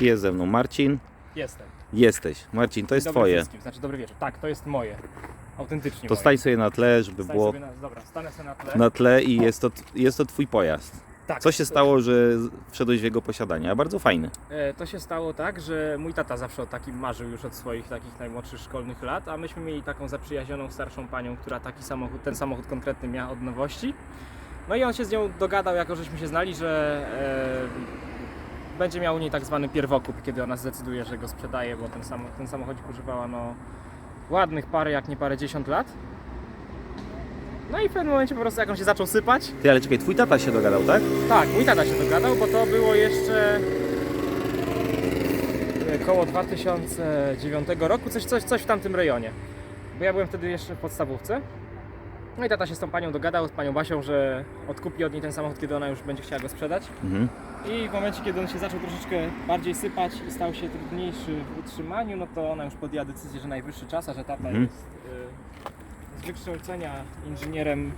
Jest ze mną Marcin. Jestem. Jesteś. Marcin, to jest dobry twoje. Wszystkim. Znaczy dobry wieczór. Tak, to jest moje. Autentycznie To moje. stań sobie na tle, żeby Stań było sobie na, dobra, stanę sobie na tle. na tle i jest to, jest to twój pojazd. tak. Co się stało, że wszedłeś w jego posiadanie? A bardzo fajny. E, To się stało tak, że mój tata zawsze o takim marzył już od swoich takich najmłodszych szkolnych lat, a myśmy mieli taką zaprzyjaźnioną starszą panią, która taki samochód, ten samochód konkretny miała od nowości. No i on się z nią dogadał, jako żeśmy się znali, że e, będzie miał u niej tak zwany pierwokup, kiedy ona zdecyduje, że go sprzedaje, bo ten, samo, ten samochodzik używała no ładnych parę, jak nie parę dziesiąt lat. No i w pewnym momencie po prostu jak on się zaczął sypać, Ty, ale czekaj, twój tata się dogadał, tak? tak, mój tata się dogadał, bo to było jeszcze e, koło 2009 roku, coś, coś, coś w tamtym rejonie. Bo ja byłem wtedy jeszcze w podstawówce. No i tata się z tą panią dogadał, z panią Basią, że odkupi od niej ten samochód, kiedy ona już będzie chciała go sprzedać. Mhm. I w momencie, kiedy on się zaczął troszeczkę bardziej sypać i stał się trudniejszy w utrzymaniu, no to ona już podjęła decyzję, że najwyższy czas, a że tata Mhm. jest y, z wykształcenia inżynierem y,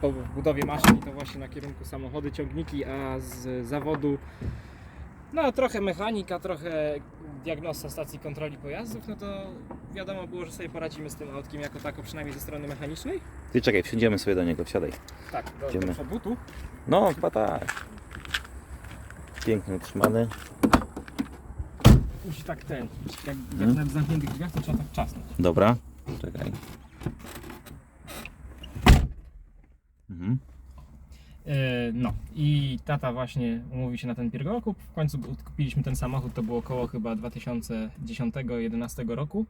po budowie maszyn i to właśnie na kierunku samochody, ciągniki, a z zawodu no trochę mechanika, trochę diagnosta stacji kontroli pojazdów, no to wiadomo było, że sobie poradzimy z tym autkiem jako tako, przynajmniej ze strony mechanicznej. Ty czekaj, wsiądziemy sobie do niego, wsiadaj. Tak, do, Idziemy. do przodu. No, chyba tak. Pięknie utrzymany. Musi tak ten, jak, jak Mhm. na zamkniętych drzwiach, to trzeba tak czasnąć. Dobra, czekaj. Mhm. E, No i tata właśnie umówił się na ten pierwokup. W końcu kupiliśmy ten samochód, to było około chyba 2010-2011 roku.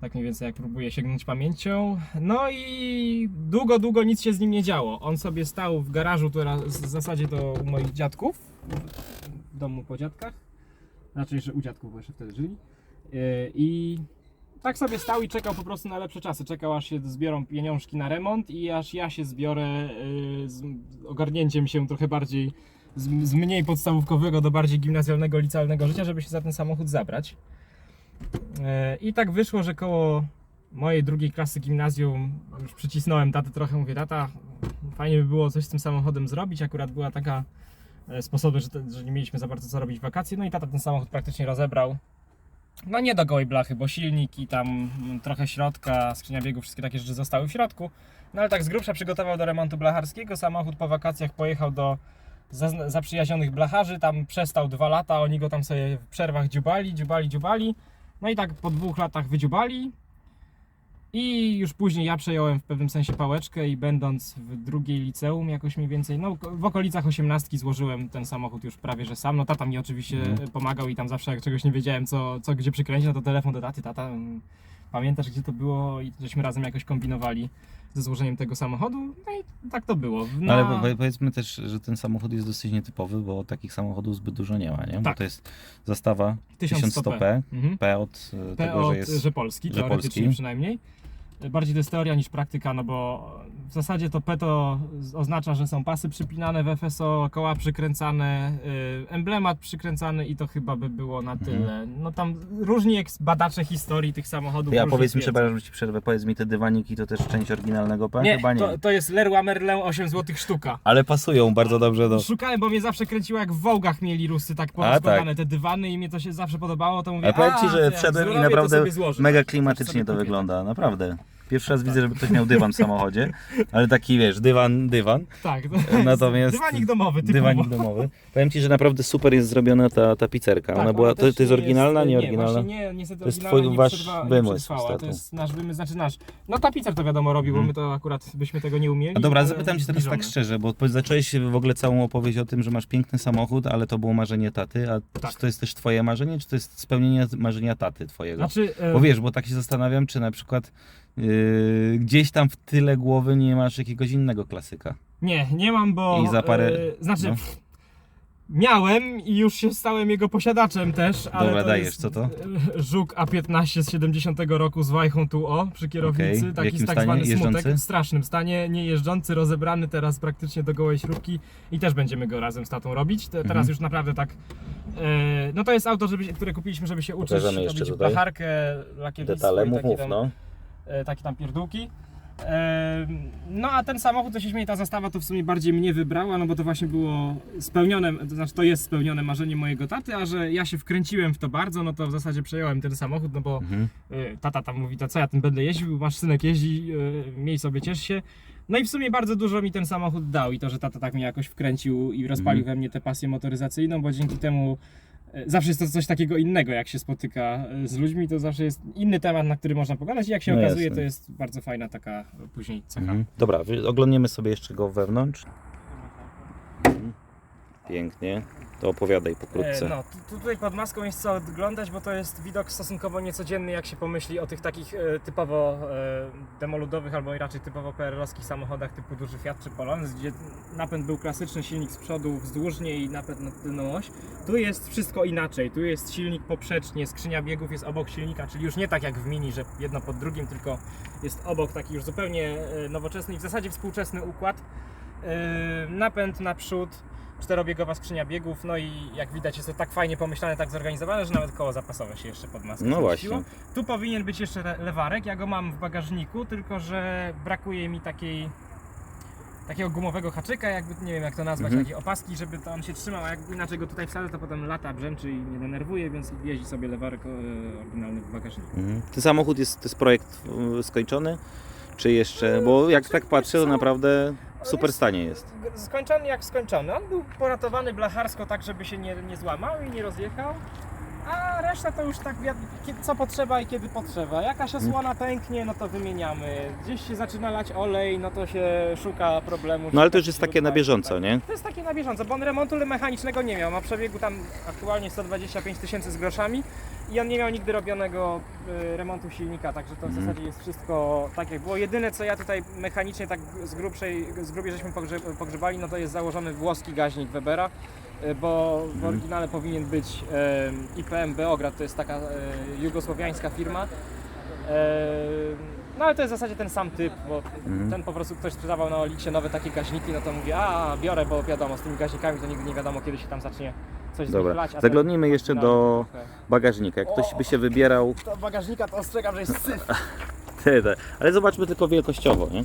Tak mniej więcej jak próbuję sięgnąć pamięcią. No i długo, długo nic się z nim nie działo. On sobie stał w garażu, teraz w zasadzie to u moich dziadków, w domu po dziadkach. Znaczy, że u dziadków, bo jeszcze wtedy żyli. E, I tak sobie stał i czekał po prostu na lepsze czasy. Czekał aż się zbiorą pieniążki na remont i aż ja się zbiorę y, z ogarnięciem się trochę bardziej z, z mniej podstawówkowego do bardziej gimnazjalnego, licealnego życia, żeby się za ten samochód zabrać. E, I tak wyszło, że koło mojej drugiej klasy gimnazjum już przycisnąłem tatę trochę, mówię, tata, fajnie by było coś z tym samochodem zrobić, akurat była taka e, sposoby, że, że nie mieliśmy za bardzo co robić wakacje, no i tata ten samochód praktycznie rozebrał. No nie do gołej blachy, bo silnik i tam mm, trochę środka, skrzynia biegów, wszystkie takie rzeczy zostały w środku. No ale tak z grubsza przygotował do remontu blacharskiego. Samochód po wakacjach pojechał do zaprzyjaźnionych blacharzy, tam przestał dwa lata, oni go tam sobie w przerwach dziubali, dziubali, dziubali. No i tak po dwóch latach wydziubali. I już później ja przejąłem w pewnym sensie pałeczkę i będąc w drugiej liceum jakoś mniej więcej, no w okolicach osiemnastki złożyłem ten samochód już prawie że sam. No tata mi oczywiście Mhm. pomagał i tam zawsze jak czegoś nie wiedziałem co, co gdzie przykręcić, no to telefon do taty, tata pamiętasz gdzie to było i żeśmy razem jakoś kombinowali ze złożeniem tego samochodu. No i tak to było. No, ale po- po- powiedzmy też, że ten samochód jest dosyć nietypowy, bo takich samochodów zbyt dużo nie ma, nie? Bo Tak. to jest zastawa 1100p. 1100p, Mhm. P od e, P tego, od, że jest... że Polski, że teoretycznie Polski. przynajmniej. Bardziej to jest teoria niż praktyka, no bo w zasadzie to P to z- oznacza, że są pasy przypinane w FSO, koła przykręcane, y, emblemat przykręcany i to chyba by było na Mhm. tyle. No tam różni eks- badacze historii tych samochodów. Ja powiedz mi, przepraszam, że ci przerwę, powiedz mi, te dywaniki to też część oryginalnego P? Nie, Chyba nie. to, to jest Leroy Merlin 8 zł sztuka. Ale pasują bardzo dobrze do... Szukałem, bo mnie zawsze kręciło jak w Wołgach mieli rusy tak A, porozkładane te dywany i mnie to się zawsze podobało, to mówię, Ale powiem ci, a, że wszedłem i naprawdę mega Tak, klimatycznie to wygląda, naprawdę. Pierwszy raz widzę, żeby ktoś miał dywan w samochodzie, ale taki wiesz, dywan, dywan. Tak, Natomiast- dywanik domowy, typowo. Dywanik domowy. Powiem ci, że naprawdę super jest zrobiona ta tapicerka. Tak, Ona była, to, to jest nie oryginalna, nie Nie, oryginalna? właśnie nie, niestety To jest twój- nie wasz przetrwa- nie wymysł To jest nasz wymysł, znaczy nasz. No tapicer to wiadomo robił, bo Mhm. my to akurat byśmy tego nie umieli. A dobra, zapytam cię teraz tak szczerze, bo zacząłeś w ogóle całą opowieść o tym, że masz piękny samochód, ale to było marzenie taty, a Tak. czy to jest też twoje marzenie, czy to jest spełnienie marzenia taty twojego? Znaczy, e, Bo wiesz, bo tak się zastanawiam, czy na przykład yy, gdzieś tam w tyle głowy nie masz jakiegoś innego klasyka. nie, nie mam, bo. I za parę- E, znaczy, no. miałem i już się stałem jego posiadaczem też, ale. Dobra, to dajesz, jest, co to? e, Żuk A15 z 70 roku z wajchą tu o przy kierownicy. W Taki tak stanie? zwany smutek. Jeżdżący? W strasznym stanie, nie jeżdżący, rozebrany teraz praktycznie do gołej śrubki i też będziemy go razem z tatą robić. Te, teraz Mhm. już naprawdę tak. E, no to jest auto, żeby, które kupiliśmy, żeby się uczyć Pokażemy jeszcze robić blacharkę, lakiewnictwo Detale, i mów, mów, tam, no. E, takie tam pierdółki. Em, No a ten samochód, to się śmieje, ta zastawa to w sumie bardziej mnie wybrała, no bo to właśnie było spełnione, to znaczy to jest spełnione marzenie mojego taty, a że ja się wkręciłem w to bardzo, no to w zasadzie przejąłem ten samochód, no bo Mhm. y, tata tam mówi, to co ja tym będę jeździł, masz synek jeździ, miej sobie, ciesz się. No i w sumie bardzo dużo mi ten samochód dał i to, że tata tak mnie jakoś wkręcił i rozpalił Mhm. we mnie tę pasję motoryzacyjną, bo dzięki temu zawsze jest to coś takiego innego, jak się spotyka y, z ludźmi, to zawsze jest inny temat, na który można pogadać i jak się No okazuje, jasne. to jest bardzo fajna taka później cecha. Mhm. Dobra, wy- oglądniemy sobie jeszcze go wewnątrz. Mhm. Pięknie. To opowiadaj pokrótce. E, No, tu, tutaj pod maską jest co oglądać, bo to jest widok stosunkowo niecodzienny, jak się pomyśli o tych takich e, typowo e, demoludowych, albo raczej typowo PRL-owskich samochodach typu duży Fiat czy Polonez, gdzie napęd był klasyczny, silnik z przodu wzdłużnie i napęd na tylną oś. Tu jest wszystko inaczej, tu jest silnik poprzecznie, skrzynia biegów jest obok silnika, czyli już nie tak jak w Mini, że jedno pod drugim, tylko jest obok taki już zupełnie e, nowoczesny i w zasadzie współczesny układ. E, Napęd naprzód, czterobiegowa skrzynia biegów, no i jak widać jest to tak fajnie pomyślane, tak zorganizowane, że nawet koło zapasowe się jeszcze pod maskę No zmieściło. właśnie. Tu powinien być jeszcze re- lewarek, ja go mam w bagażniku, tylko że brakuje mi takiej takiego gumowego haczyka, jakby nie wiem jak to nazwać, Mhm. takiej opaski, żeby to on się trzymał, a jak inaczej go tutaj wsadzę, to potem lata, brzęczy i nie denerwuje, więc jeździ sobie lewarek e, oryginalny w bagażniku. Mhm. Ten samochód jest, to jest projekt y, skończony? Czy jeszcze? Bo jak tak patrzę, to naprawdę w super stanie jest. Skończony jak skończony. On był poratowany blacharsko tak, żeby się nie, nie złamał i nie rozjechał. A reszta to już tak wiad- kie- co potrzeba i kiedy potrzeba. Jakaś osłona pęknie, no to wymieniamy. Gdzieś się zaczyna lać olej, no to się szuka problemu. No ale to już jest takie na bieżąco, nie? To jest takie na bieżąco, bo on remontu mechanicznego nie miał. Ma przebiegu tam aktualnie 125 tysięcy z groszami i on nie miał nigdy robionego y, remontu silnika, także to w Mhm. zasadzie jest wszystko tak jak było. Jedyne co ja tutaj mechanicznie tak z grubszej, z grubiej żeśmy pogrze, pogrzebali, no to jest założony włoski gaźnik Webera, bo w Mhm. oryginale powinien być y, IPM Beograd, to jest taka y, jugosłowiańska firma. Y, no ale to jest w zasadzie ten sam typ, bo Mhm. ten po prostu ktoś sprzedawał na Oliksie nowe takie gaźniki, no to mówię, a biorę, bo wiadomo, z tymi gaźnikami to nigdy nie wiadomo kiedy się tam zacznie coś Dobra. a ten Zaglądnijmy jeszcze do trochę- bagażnika. Jak ktoś by się wybierał, Do bagażnika to ostrzegam, że jest syf. ale zobaczmy tylko wielkościowo, nie?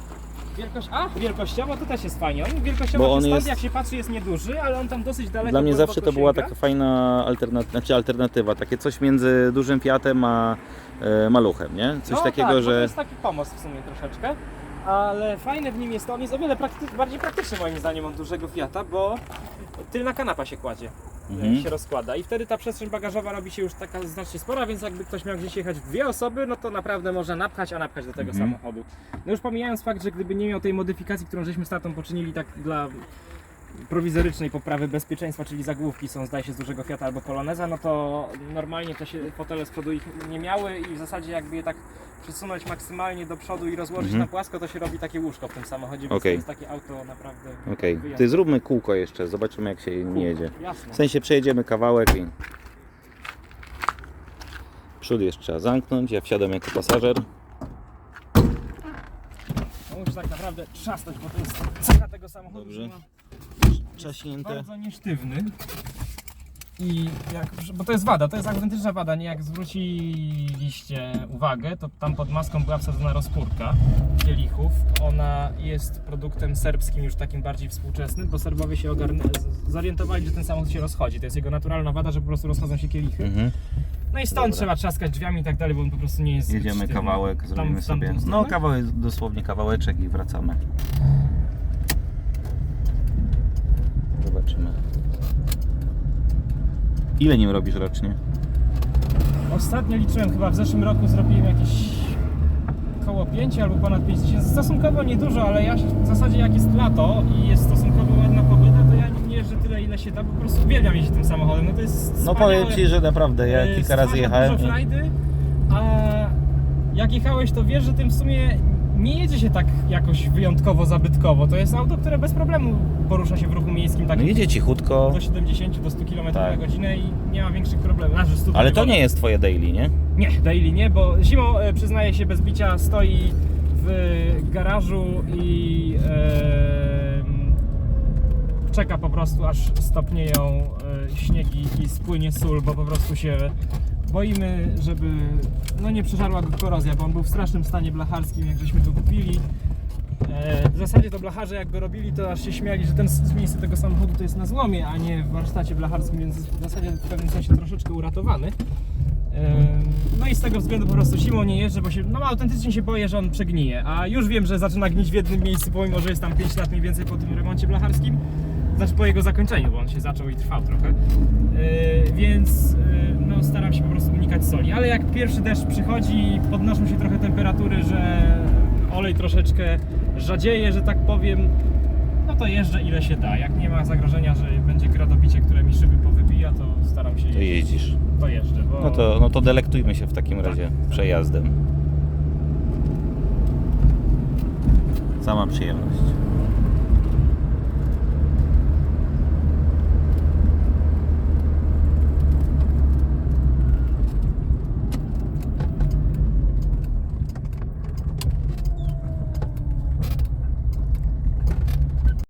Wielkość, a wielkościowo to też jest fajnie. On wielkościowo Bo on stąd jest- jak się patrzy jest nieduży, ale on tam dosyć daleko Dla mnie głęboko zawsze to była sięga. taka fajna alternatywa, znaczy alternatywa, takie coś między dużym Fiatem a e, maluchem, nie? Coś no, takiego, tak, bo że... To jest taki pomost w sumie troszeczkę. Ale fajne w nim jest to, on jest o wiele prakty- bardziej praktyczny moim zdaniem od dużego Fiata, bo tylna kanapa się kładzie, Mhm. się rozkłada i wtedy ta przestrzeń bagażowa robi się już taka znacznie spora, więc jakby ktoś miał gdzieś jechać dwie osoby, no to naprawdę można napchać, a napchać do tego Mhm. samochodu. No już pomijając fakt, że gdyby nie miał tej modyfikacji, którą żeśmy z tatą poczynili tak dla prowizorycznej poprawy bezpieczeństwa, czyli zagłówki są zdaje się z dużego Fiata albo Poloneza, no to normalnie to się fotele z przodu ich nie miały i w zasadzie jakby je tak przesunąć maksymalnie do przodu i rozłożyć Mhm. na płasko, to się robi takie łóżko w tym samochodzie, więc Okej. to jest takie auto naprawdę Okej, wyjątkowe. ty zróbmy kółko jeszcze, zobaczymy jak się nie jedzie. Jasne. W sensie przejedziemy kawałek i... Przód jeszcze trzeba zamknąć, ja wsiadam jako pasażer. No musisz tak naprawdę trzasnąć, bo to jest cecha tego samochodu, Dobrze. Trzaśnięte. bardzo niesztywny. I jak, bo to jest wada, to jest autentyczna wada, nie jak zwróciliście uwagę, to tam pod maską była wsadzona rozpórka kielichów. Ona jest produktem serbskim, już takim bardziej współczesnym, bo Serbowie się ogarnę, zorientowali, że ten samochód się rozchodzi. To jest jego naturalna wada, że po prostu rozchodzą się kielichy. Mhm. No i stąd Dobra. trzeba trzaskać drzwiami i tak dalej, bo on po prostu nie jest Jedziemy kawałek, Tam- zrobimy w tamtą sobie... No kawałek, dosłownie kawałeczek i wracamy. Zobaczymy. Ile nim robisz rocznie? Ostatnio liczyłem, chyba w zeszłym roku zrobiłem jakieś około 5 albo ponad 5 tysięcy. Stosunkowo niedużo, ale ja w zasadzie jak jest lato i jest stosunkowo ładna pogoda, to ja nim jeżdżę tyle ile się da, po prostu uwielbiam jeździć tym samochodem. No to jest No powiem Ci, że naprawdę, ja kilka razy jechałem. dużo i- frajdy, a jak jechałeś to wiesz, że tym w sumie nie jedzie się tak jakoś wyjątkowo zabytkowo. To jest auto, które bez problemu porusza się w ruchu miejskim No takim jedzie cichutko, do 70 do 100 km Tak. na godzinę i nie ma większych problemów. Znaczy, 100 ale to nie jest Twoje daily, nie? Nie, daily nie, bo zimą e, przyznaję się bez bicia stoi w garażu i em, czeka po prostu aż stopnieją e, śniegi i spłynie sól, bo po prostu się boimy, żeby no nie przeżarła go korozja, bo on był w strasznym stanie blacharskim, jak żeśmy go kupili. E, W zasadzie to blacharze jak go robili, to aż się śmiali, że ten miejsce tego samochodu to jest na złomie, a nie w warsztacie blacharskim, więc w zasadzie w pewnym sensie troszeczkę uratowany. Em, No i z tego względu po prostu zimą nie jeżdżę, bo się, no autentycznie się boję, że on przegnije, a już wiem, że zaczyna gnić w jednym miejscu, pomimo, że jest tam 5 lat mniej więcej po tym remoncie blacharskim. Znaczy po jego zakończeniu, bo on się zaczął i trwał trochę. Yy, więc no, staram się po prostu unikać soli. Ale jak pierwszy deszcz przychodzi, podnoszą się trochę temperatury, że olej troszeczkę radzieje, że tak powiem, no to jeżdżę ile się da. Jak nie ma zagrożenia, że będzie gradobicie, które mi szyby powybija, to staram się To jeździć. jeździsz. To jeżdżę, bo... No to, no to delektujmy się w takim razie przejazdem. Sama przyjemność.